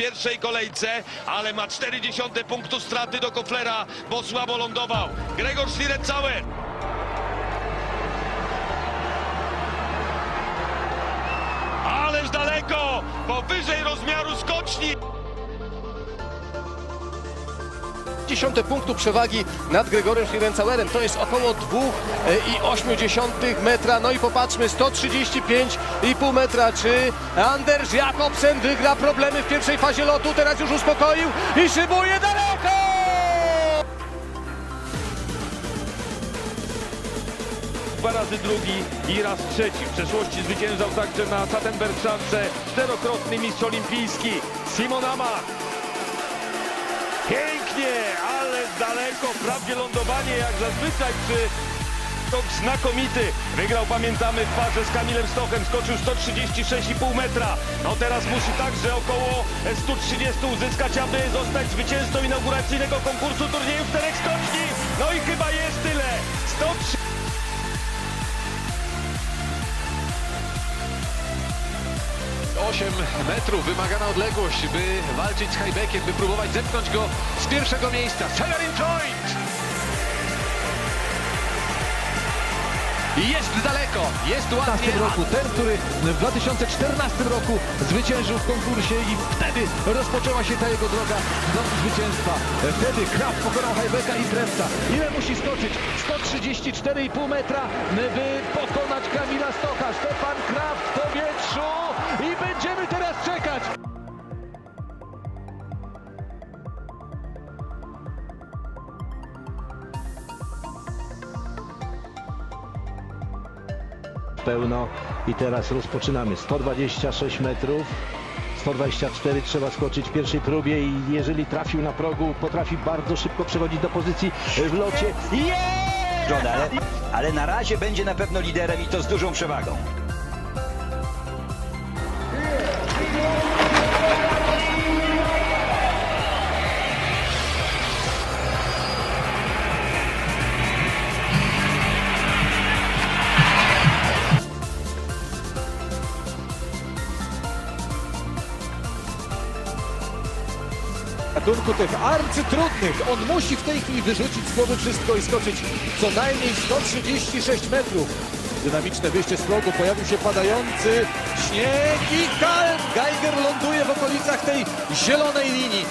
pierwszej kolejce, ale ma 40 punktu straty do Koflera, bo słabo lądował. Gregor Schlierenzauer. Ależ daleko, powyżej rozmiaru 0,6 punktu przewagi nad Gregorem Schrivencauerem. To jest około 2,8 e, metra. No i popatrzmy, 135,5 metra. Czy Anders Jakobsen wygra problemy w pierwszej fazie lotu? Teraz już uspokoił i szybuje daleko! dwa razy drugi i raz trzeci. W przeszłości zwyciężał także na Sattenberg Szance czterokrotny mistrz olimpijski Simon Amach. Pięknie, ale daleko, wprawdzie lądowanie jak zazwyczaj przy skok znakomity. Wygrał, pamiętamy, w parze z Kamilem Stochem, skoczył 136,5 metra. No teraz musi także około 130 uzyskać, aby zostać zwycięzcą inauguracyjnego konkursu turnieju czterech skoczni. No i chyba jest tyle. 103 8 metrów wymagana odległość, by walczyć z Hajbekiem, by próbować zepchnąć go z pierwszego miejsca. Joint! I Jest daleko, jest ładnie. w roku, ten, który w 2014 roku zwyciężył w konkursie i wtedy rozpoczęła się ta jego droga do zwycięstwa. Wtedy Kraft pokonał Hajbeka i Trepca. Ile musi skoczyć? 134,5 metra, by pokonać pełno i teraz rozpoczynamy 126 metrów 124 trzeba skoczyć w pierwszej próbie i jeżeli trafił na progu potrafi bardzo szybko przechodzić do pozycji w locie jest! ale, ale na razie będzie na pewno liderem i to z dużą przewagą. Gatunku tych arcytrudnych. On musi w tej chwili wyrzucić z głowy wszystko i skoczyć co najmniej 136 metrów. Dynamiczne wyjście z progu, pojawił się padający śnieg i Karl Geiger ląduje w okolicach tej zielonej linii.